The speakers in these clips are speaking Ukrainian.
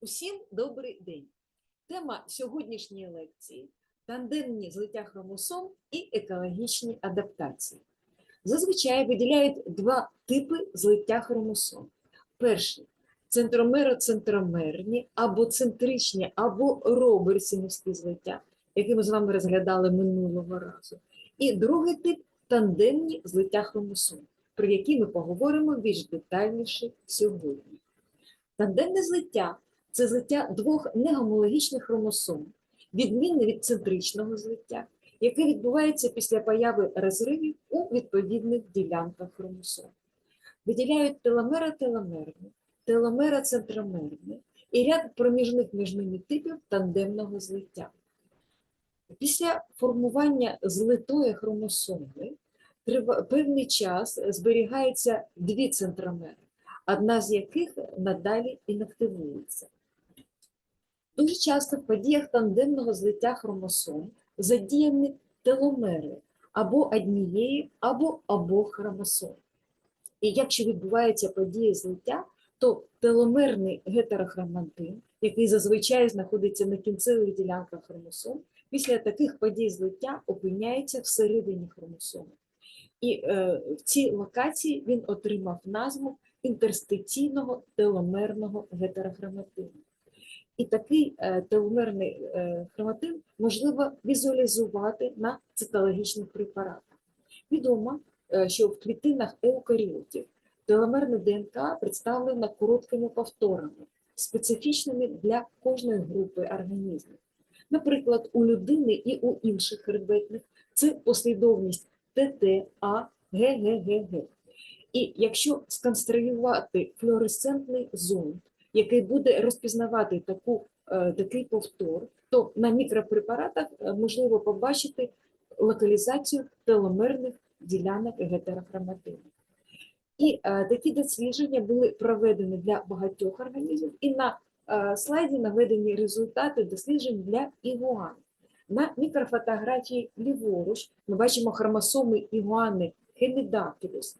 Усім добрий день. Тема сьогоднішньої лекції тандемні злиття хромосом і екологічні адаптації. Зазвичай виділяють два типи злиття хромосом. Перший центромероцентромерні або центричні, або роберсінівські злиття, які ми з вами розглядали минулого разу. І другий тип тандемні злиття хромосом, про які ми поговоримо більш детальніше сьогодні. Тандемне злиття це злиття двох негомологічних хромосом, відмінне від центричного злиття, яке відбувається після появи розривів у відповідних ділянках хромосом. Виділяють теломера-теломерне, теломера-центромерне і ряд проміжних між ними типів тандемного злиття. Після формування злитої хромосоми певний час зберігаються дві центромери, одна з яких надалі інактивується. Дуже часто в подіях тандемного злиття хромосом задіяні теломери або однієї, або обох хромосом. І якщо відбувається подія злиття, то теломерний гетерохроматин, який зазвичай знаходиться на кінцевих ділянках хромосом, після таких подій злиття опиняється всередині хромосоми. І е, в цій локації він отримав назву інтерстиційного теломерного гетерохроматину. І такий е, теломерний е, хроматин можливо візуалізувати на цитологічних препаратах. Відомо, е, що в клітинах еукаріотів теломерне ДНК представлено короткими повторами, специфічними для кожної групи організмів. Наприклад, у людини і у інших хребетних це послідовність ТТ, А, ГГГГ. І якщо сконструювати флуоресцентний зонд, який буде розпізнавати таку, е, такий повтор, то на мікропрепаратах е, можливо побачити локалізацію теломерних ділянок гетерохроматину. І е, такі дослідження були проведені для багатьох організмів, і на е, слайді наведені результати досліджень для ігуан. На мікрофотографії ліворуч ми бачимо хромосоми ігуани Hemidactylus.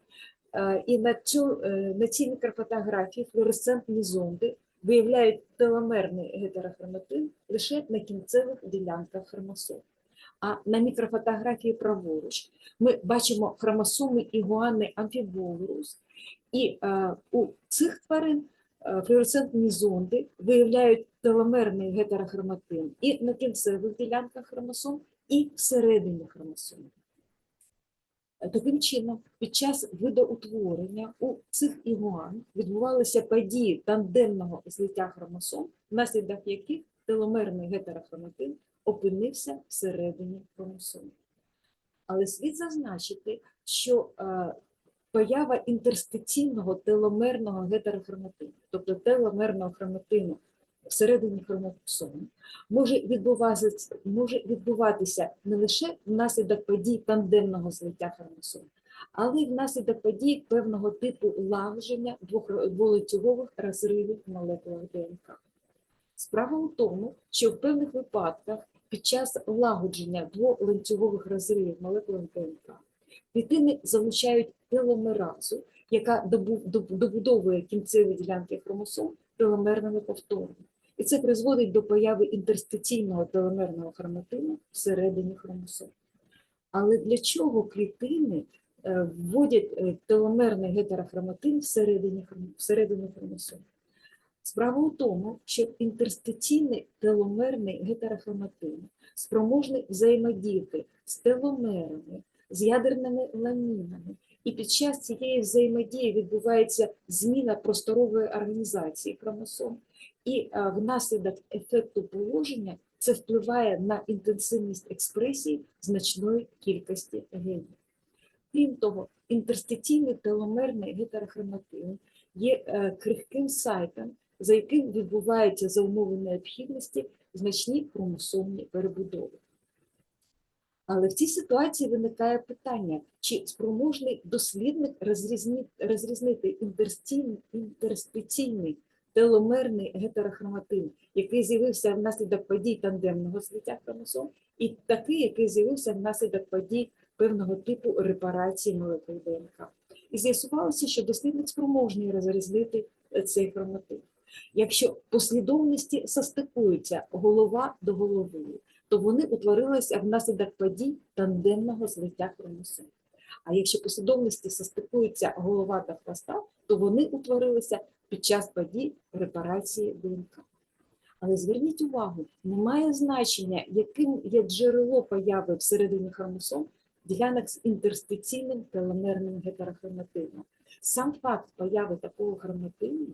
Е, І на, цю, е, на цій мікрофотографії флуоресцентні зонди виявляють теломерний гетерохроматин лише на кінцевих ділянках хромосом. А на мікрофотографії праворуч ми бачимо хромосоми ігуани амфіболурус, і е, у цих тварин е, флуоресцентні зонди виявляють теломерний гетерохроматин і на кінцевих ділянках хромосом, і всередині хромосом. Таким чином, під час видоутворення у цих ігуан відбувалися події тандемного злиття хромосом, внаслідок яких теломерний гетерохроматин опинився всередині хромосом. Але слід зазначити, що е, поява інтерстиційного теломерного гетерохроматину, тобто теломерного хроматину всередині хромосому, може відбуватися, може відбуватися не лише внаслідок подій тандемного злиття хромосом, але й внаслідок подій певного типу лагодження дволанцюгових розривів в молекулах ДНК. Справа у тому, що в певних випадках під час лагодження дволанцюгових розривів молекул ДНК клітини залучають теломеразу, яка добу- добудовує кінцеві ділянки хромосом теломерними повторами. І це призводить до появи інтерстиційного теломерного хроматину всередині хромосом. Але для чого клітини е, вводять е, теломерний гетерохроматин всередині, всередині хромосом? Справа у тому, що інтерстиційний теломерний гетерохроматин спроможний взаємодіяти з теломерами, з ядерними ламінами. І під час цієї взаємодії відбувається зміна просторової організації хромосом, і а, внаслідок ефекту положення це впливає на інтенсивність експресії значної кількості генів. Крім того, інтерстиційний теломерний гетерохроматин є е, крихким сайтом, за яким відбуваються за умови необхідності значні хромосомні перебудови. Але в цій ситуації виникає питання, чи спроможний дослідник розрізнити інтерстиційний, теломерний гетерохроматин, який з'явився внаслідок подій тандемного злиття хромосом, і такий, який з'явився внаслідок подій певного типу репарації молекул ДНК. І з'ясувалося, що дослідник спроможний розрізнити цей хроматин. Якщо послідовності состикуються голова до голови, то вони утворилися внаслідок подій тандемного злиття хромосом. А якщо послідовності состикуються голова та хвоста, то вони утворилися під час подій репарації ДНК. Але зверніть увагу, немає значення, яким є джерело появи всередині хромосом ділянок з інтерстиційним теломерним гетерохроматином. Сам факт появи такого хроматину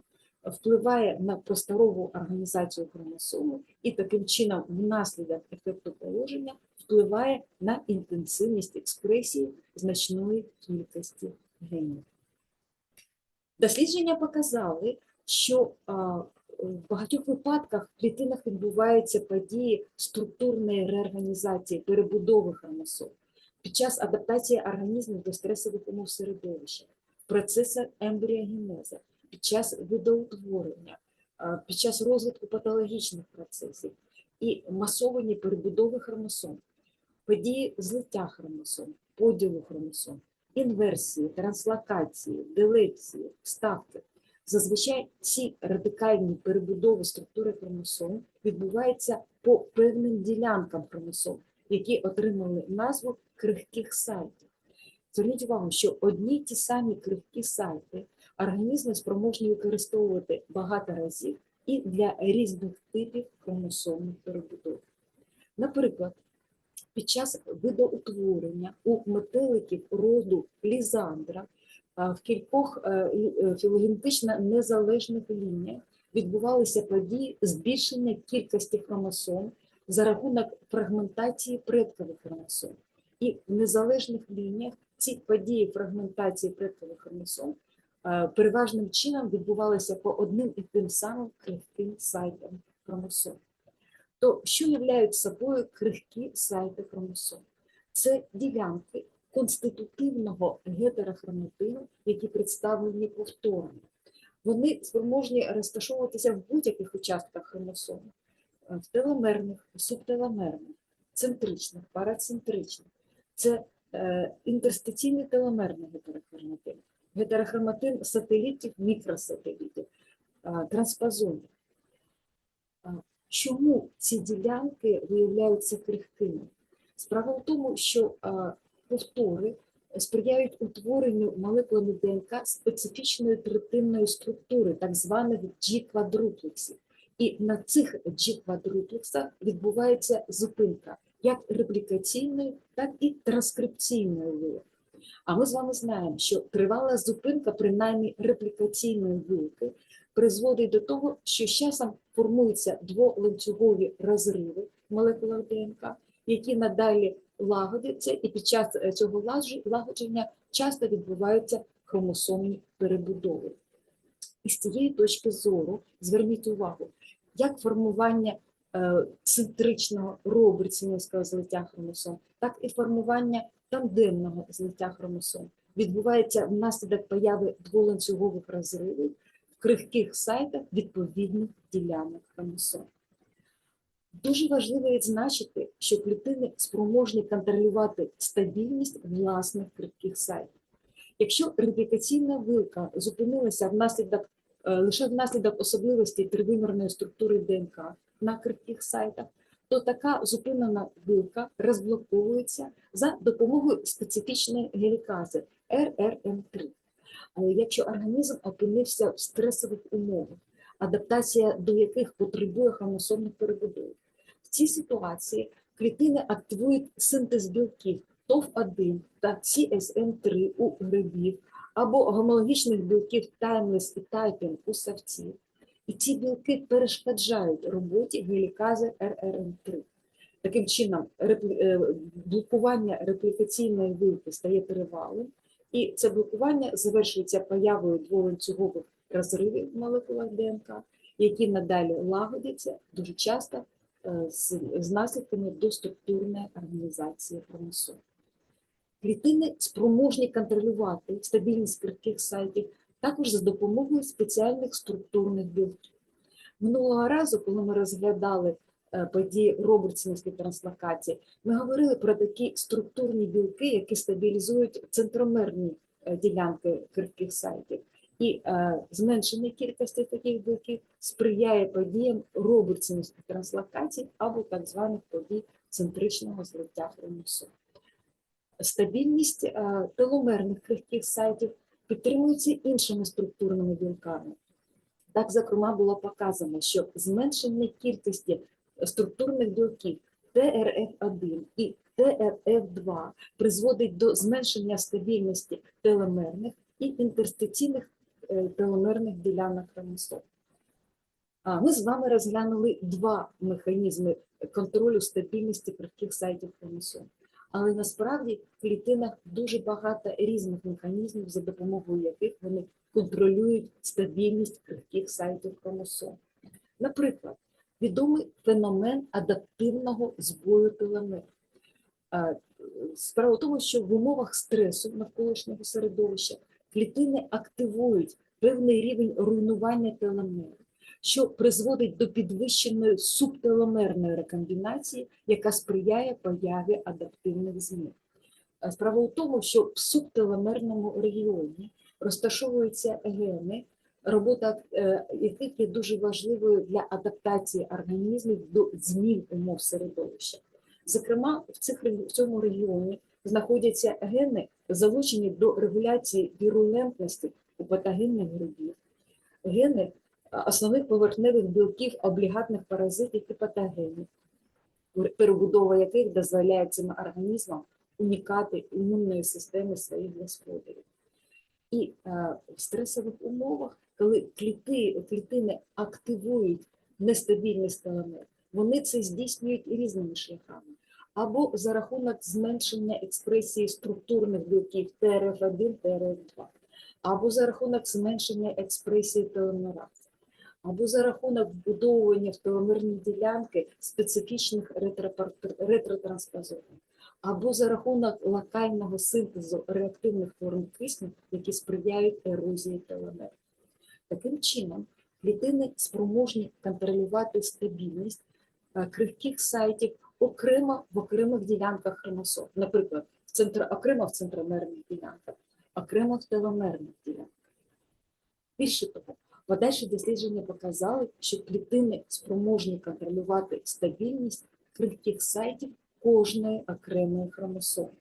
впливає на просторову організацію хромосому і таким чином, внаслідок ефекту положення, впливає на інтенсивність експресії значної кількості генів. Дослідження показали, що в багатьох випадках в клітинах відбуваються події структурної реорганізації, перебудови хромосом під час адаптації організму до стресових умов середовища, в процесах ембріогенезу, під час видоутворення, під час розвитку патологічних процесів і масовані перебудови хромосом, події злиття хромосом, поділу хромосом, інверсії, транслокації, делеції, вставки. Зазвичай ці радикальні перебудови структури хромосом відбуваються по певним ділянкам хромосом, які отримали назву крихких сайтів. Зверніть увагу, що одні ті самі крихкі сайти організми спроможні використовувати багато разів і для різних типів хромосомних перебудов. Наприклад, під час видоутворення у метеликів роду лізандра в кількох е, е, філогенетично незалежних лініях відбувалися події збільшення кількості хромосом за рахунок фрагментації предкових хромосом. І в незалежних лініях ці події фрагментації предкових хромосом переважним чином відбувалися по одним і тим самим крихким сайтам хромосом. То що являють собою крихкі сайти хромосом? Це ділянки конститутивного гетерохроматину, які представлені повторно. Вони спроможні розташовуватися в будь-яких участках хромосому, е, в теломерних, субтеломерних, центричних, парацентричних. Це е, інтерстиційний теломерний гетерохроматин, гетерохроматин сателітів, мікросателітів, транспозонів. Чому ці ділянки виявляються крихкими? Справа в тому, що повтори сприяють утворенню молекулами ДНК специфічної третинної структури, так званих G-квадруплексів. І на цих G-квадруплексах відбувається зупинка як реплікаційної, так і транскрипційної. А ми з вами знаємо, що тривала зупинка, принаймні реплікаційної вилки, призводить до того, що з часом формуються дволанцюгові розриви в молекулах ДНК, які надалі лагодяться, і під час е, цього лагодження часто відбуваються хромосомні перебудови. І з цієї точки зору зверніть увагу, як формування е, центричного робертсонівського злиття хромосом, так і формування тандемного злиття хромосом відбувається внаслідок появи дволанцюгових розривів в крихких сайтах відповідних ділянок хромосом. Дуже важливо відзначити, що клітини спроможні контролювати стабільність власних крихких сайтів. Якщо реплікаційна вилка зупинилася внаслідок, е, лише внаслідок особливостей тривимірної структури ДНК на крихких сайтах, то така зупинена вилка розблоковується за допомогою специфічної гелікази РРМ3. Але якщо організм опинився в стресових умовах, адаптація до яких потребує хромосомних перебудов, в цій ситуації клітини активують синтез білків ТОФ1 та CSM3 у грибів або гомологічних білків Timeless і Typing у савців. І ці білки перешкоджають роботі гелікази РРМ3. Таким чином, е, блокування реплікаційної вилки стає тривалим, і це блокування завершується появою дволанцюгових розривів в молекулах ДНК, які надалі лагодяться дуже часто е, з, з наслідками доструктурної організації хромосом. Клітини спроможні контролювати стабільність крихких сайтів також за допомогою спеціальних структурних білків. Минулого разу, коли ми розглядали е, події робертсонівської транслокації, ми говорили про такі структурні білки, які стабілізують центромерні е, ділянки крихких сайтів. І е, зменшення кількості таких білків сприяє подіям робертсонівських транслокацій або так званих подій центричного злиття хромосом. Стабільність е, теломерних крихких сайтів підтримується іншими структурними білками. Так, зокрема, було показано, що зменшення кількості структурних білків ТРФ1 і ТРФ2 призводить до зменшення стабільності теломерних і інтерстиційних е, теломерних ділянок хромосом. Ми з вами розглянули два механізми контролю стабільності крихких сайтів хромосом. Але насправді в клітинах дуже багато різних механізмів, за допомогою яких вони контролюють стабільність крихких сайтів хромосом. Наприклад, відомий феномен адаптивного збою теломер. Справа в тому, що в умовах стресу навколишнього середовища клітини активують певний рівень руйнування теломер, що призводить до підвищеної субтеломерної рекомбінації, яка сприяє появі адаптивних змін. Справа в тому, що в субтеломерному регіоні розташовуються гени, робота е, яких є дуже важливою для адаптації організмів до змін умов середовища. Зокрема, в, цих, в цьому регіоні знаходяться гени, залучені до регуляції вірулентності у патогенних грибів, гени основних поверхневих білків облігатних паразитів і патогенів, перебудова яких дозволяє цим організмам унікати імунної системи своїх господарів. І е, в стресових умовах, коли кліти, клітини активують нестабільність теломер, вони це здійснюють різними шляхами. Або за рахунок зменшення експресії структурних білків ТРФ1, ТРФ2, або за рахунок зменшення експресії теломерази, або за рахунок вбудовування в теломерні ділянки специфічних ретротранспозонів, або за рахунок локального синтезу реактивних форм кисню, які сприяють ерозії теломер. Таким чином, клітини спроможні контролювати стабільність е, крихких сайтів окремо в окремих ділянках хромосом. Наприклад, в центр, окремо в центромерних ділянках, окремо в теломерних ділянках. Більше того, подальші дослідження показали, що клітини спроможні контролювати стабільність крихких сайтів кожної окремої хромосоми.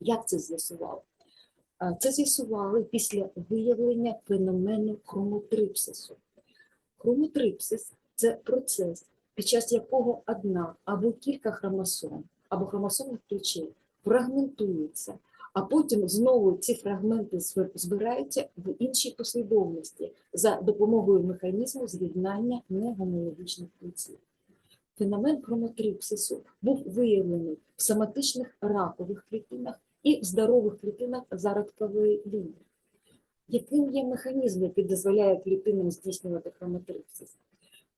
Як це з'ясували? Це з'ясували після виявлення феномену хромотрипсису. Хромотрипсис це процес, під час якого одна або кілька хромосом, або хромосомних ключей фрагментуються, а потім знову ці фрагменти збираються в іншій послідовності за допомогою механізму з'єднання негомологічних ключів. Феномен хромотрипсису був виявлений в соматичних ракових клітинах і в здорових клітинах зародкової лінії. Яким є механізм, який дозволяє клітинам здійснювати хромотрипсис?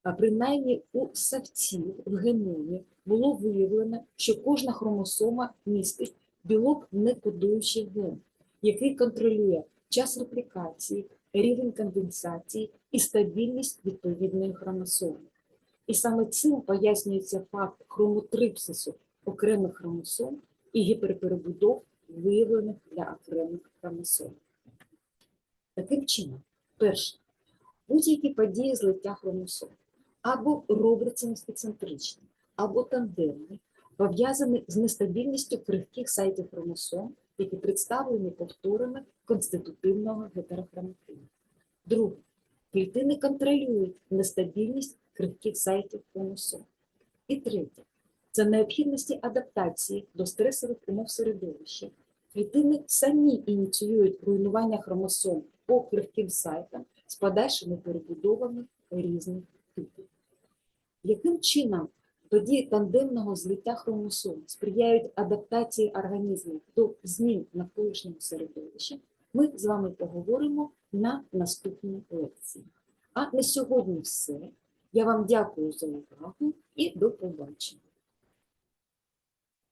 А принаймні у савців в геномі було виявлено, що кожна хромосома містить білок некодуючий ген, який контролює час реплікації, рівень конденсації і стабільність відповідної хромосоми. І саме цим пояснюється факт хромотрипсису окремих хромосом і гіперперебудов, виявлених для окремих хромосом. Таким чином, перше, будь-які події злиття хромосом або робертсонівські центричні, або тандемні, пов'язані з нестабільністю крихких сайтів хромосом, які представлені повторами конститутивного гетерохроматину. Друге, клітини контролюють нестабільність крихких сайтів хромосом. І третє, це необхідності адаптації до стресових умов середовища. Клітини самі ініціюють руйнування хромосом по крихким сайтам з подальшими перебудовами різних типів. Яким чином події тандемного злиття хромосом сприяють адаптації організму до змін навколишнього середовища, ми з вами поговоримо на наступній лекції. А на сьогодні все. Я вам дякую за увагу і до побачення.